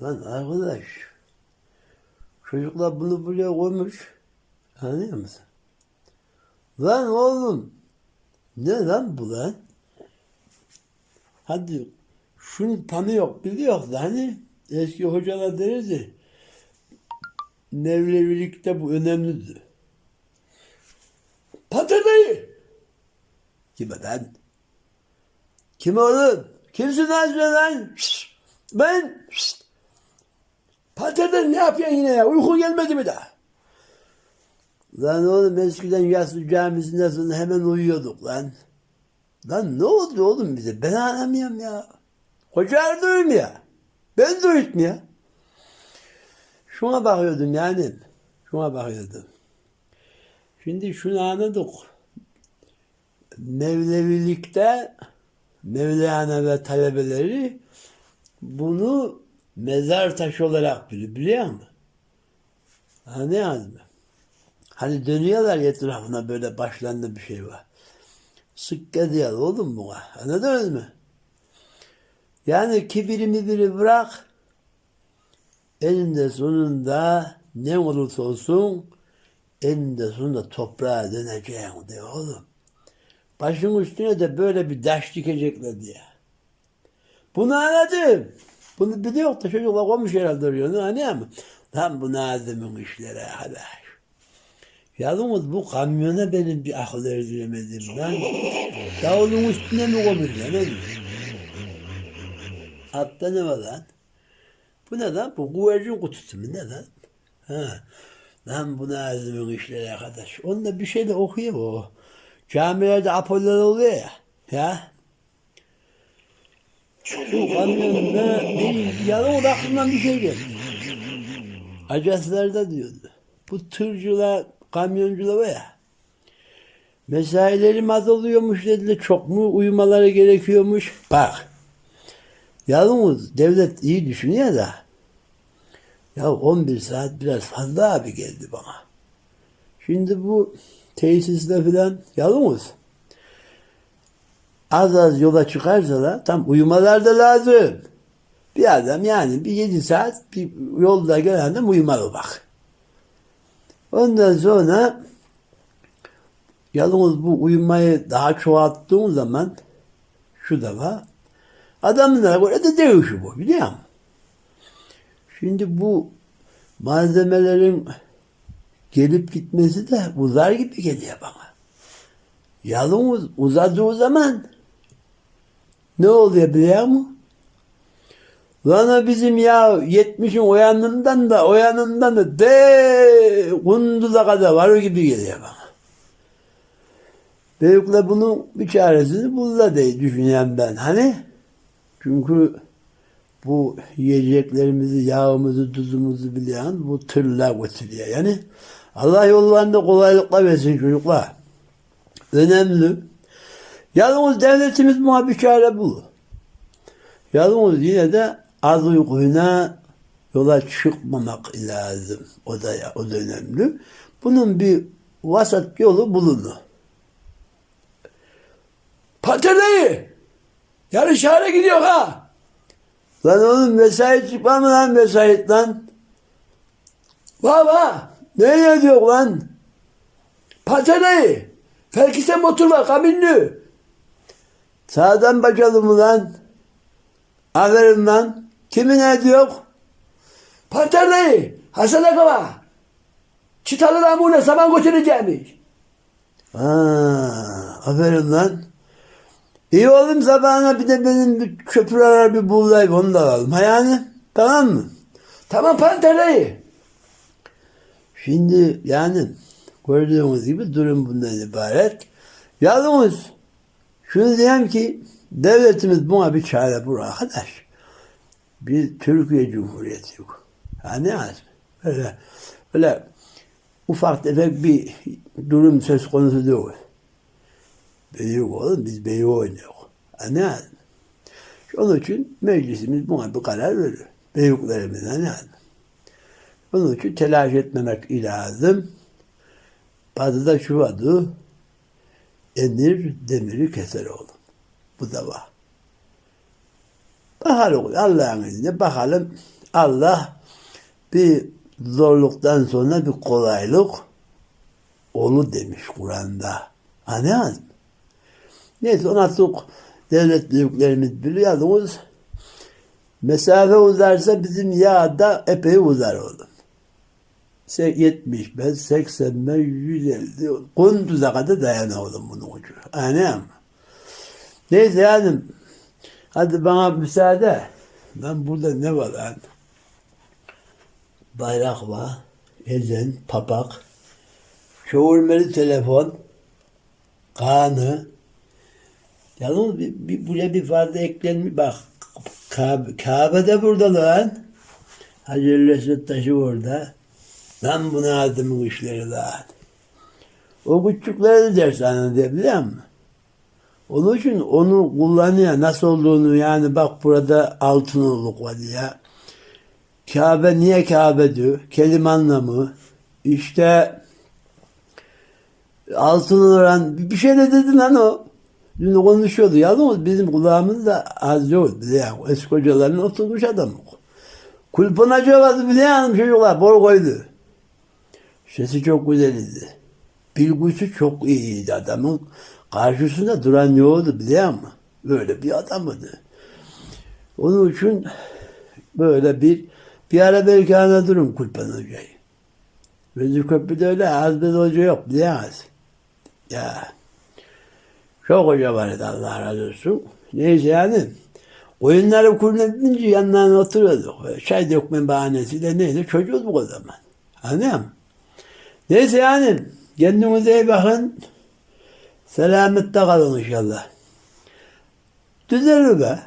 Lan arkadaş, çocuklar bunu buraya koymuş. Anlıyor musun? Lan oğlum, ne lan bu lan? Hadi şunu tanıyor, biliyor hani eski hocalar derdi. Nevlevilikte bu önemlidir. Patadayı! Kime lan? Kim oğlum? Kimsin lan! Ben şşt! Pateden ne yapıyorsun yine ya? Uyku gelmedi mi daha? Lan oğlum eskiden yaslı camisinde sonra hemen uyuyorduk lan. Lan ne oldu oğlum bize? Ben anlamıyorum ya. Hoca duymuyor. Ben de uyutmuyor. Şuna bakıyordum yani. Şuna bakıyordum. Şimdi şunu anladık. Mevlevilikte Mevlana ve talebeleri bunu mezar taşı olarak biliyor, biliyor musun? Anlıyor musun? Hani dönüyorlar etrafına böyle başlarında bir şey var. Sık diyor oğlum buna. Anladınız mı? Yani kibiri mibiri bırak. Elinde sonunda ne olursa olsun eninde sonunda toprağa döneceğim diyor oğlum. Başın üstüne de böyle bir taş dikecekler diye. Bunu anladım. Bunu biliyor da çocuklar koymuş herhalde oraya. Anlıyor musun? Lan bu Nazım'ın işleri arkadaş. Yalnız bu kamyona benim bir akıl erdiremedim lan. Davulun üstüne mi koymuşlar ne diyor? Altta ne var lan? Bu ne lan? Bu güvercin kutusu mu ne lan? Ha. Lan bu Nazım'ın işleri arkadaş. Onda bir şey de okuyor o. Camilerde Apollo'lar oluyor ya. Ya. Bu kamyonda bir yalan aklımdan bir şey geldi. Ajanslarda diyordu. Bu tırcılar, kamyoncular var ya. Mesaileri az oluyormuş dediler. Çok mu uyumaları gerekiyormuş. Bak. Yalnız devlet iyi düşünüyor da. Ya 11 saat biraz fazla abi geldi bana. Şimdi bu tesisle filan yalnız az az yola çıkarsalar tam uyumalar da lazım. Bir adam yani bir 7 saat bir yolda gelen adam uyumalı bak. Ondan sonra yalnız bu uyumayı daha çoğalttığın zaman şu da var. Adamlara göre de değişiyor bu biliyor musun? Şimdi bu malzemelerin gelip gitmesi de uzar gibi geliyor bana. Yalnız uzadığı zaman ne oluyor biliyor musun? Lan o bizim ya 70'in o yanından da o yanından da de kunduza kadar var gibi geliyor bana. Büyükler bunun bir çaresini buldular diye düşünüyorum ben. Hani? Çünkü bu yiyeceklerimizi, yağımızı, tuzumuzu bilen bu tırla götürüyor. Yani Allah yollarında kolaylıkla versin çocuklar. Önemli. Yalnız devletimiz çare bulur. Yalnız yine de az uykuyla yola çıkmamak lazım. O da, o da önemli. Bunun bir vasat yolu bulunur. Paterdayı! Yarın şehre gidiyor ha! Lan oğlum mesai çıkma mı lan mesait lan? Baba! Ne ediyor lan? Paterdayı! Felkise motor var kabinli. Sağdan bakalım lan. Aferin lan. Kimin ne diyor? Paterdayı! Hasan Akaba! Çıtalı ramune saman götüreceğimiş. Ha, aferin lan. İyi oğlum sabahına bir de benim bir köprü arar bir buğday onu da alalım. Yani? Tamam mı? Tamam Panterayı. Şimdi yani gördüğünüz gibi durum bundan ibaret. Yalnız şunu diyeyim ki devletimiz buna bir çare bulur arkadaş. Bir Türkiye Cumhuriyeti yok. Yani az. Öyle, öyle ufak tefek bir durum söz konusu değil. Büyük oğlum biz büyük oynuyoruz. Anladın Onun için meclisimiz buna bir karar verir. Büyüklerimiz anladın Onun için telaş etmemek lazım. Bazıda şu vardı. Emir demiri keser oğlum. Bu da var. Bakalım Allah'ın izniyle bakalım Allah bir zorluktan sonra bir kolaylık olu demiş Kur'an'da. Anladın mı? Neyse ona çok devlet büyüklerimiz biliyorsunuz. Mesafe uzarsa bizim yağ da epey uzar oğlum. Se- 75, 85, 150, kunduza kadar dayanır oğlum bunun ucu. Mı? Neyse yani hadi bana müsaade. Ben burada ne var lan? Bayrak var, ezan, papak, çoğulmeli telefon, kanı. Yalnız bir, bir, buraya bir fazla eklenmiş. Bak Kabe, Kabe de burada lan. Hacer Esved taşı orada. Lan bunu adımın işleri lan. O küçükleri de dershanede biliyor musun? Onun için onu kullanıyor. Nasıl olduğunu yani bak burada altın olluk var diye. Kabe niye Kabe diyor? Kelime anlamı. İşte altın oran bir şey de dedi lan o. Dün konuşuyordu. Yalnız bizim kulağımız da az yok. Eski hocaların oturmuş adam. Kulpuna çoğaladı biliyor musun çocuklar? Bol koydu. Sesi çok güzeldi. Bilgisi çok iyiydi adamın. Karşısında duran yoktu biliyor musun? Böyle bir adamdı. Onun için böyle bir bir ara belki anlatırım Kulpan Hoca'yı. Vezir Köprü'de öyle az bir hoca yok biliyor musun? Ya. Çok hoca vardı Allah razı olsun. Neyse yani. Oyunları kurulabildiğince yanlarına oturuyorduk. Çay dökme bahanesiyle neydi? Çocuğuz o zaman. Anlıyor musun? Neyse yani. Kendinize iyi bakın. Selamette kalın inşallah. Düzelir be.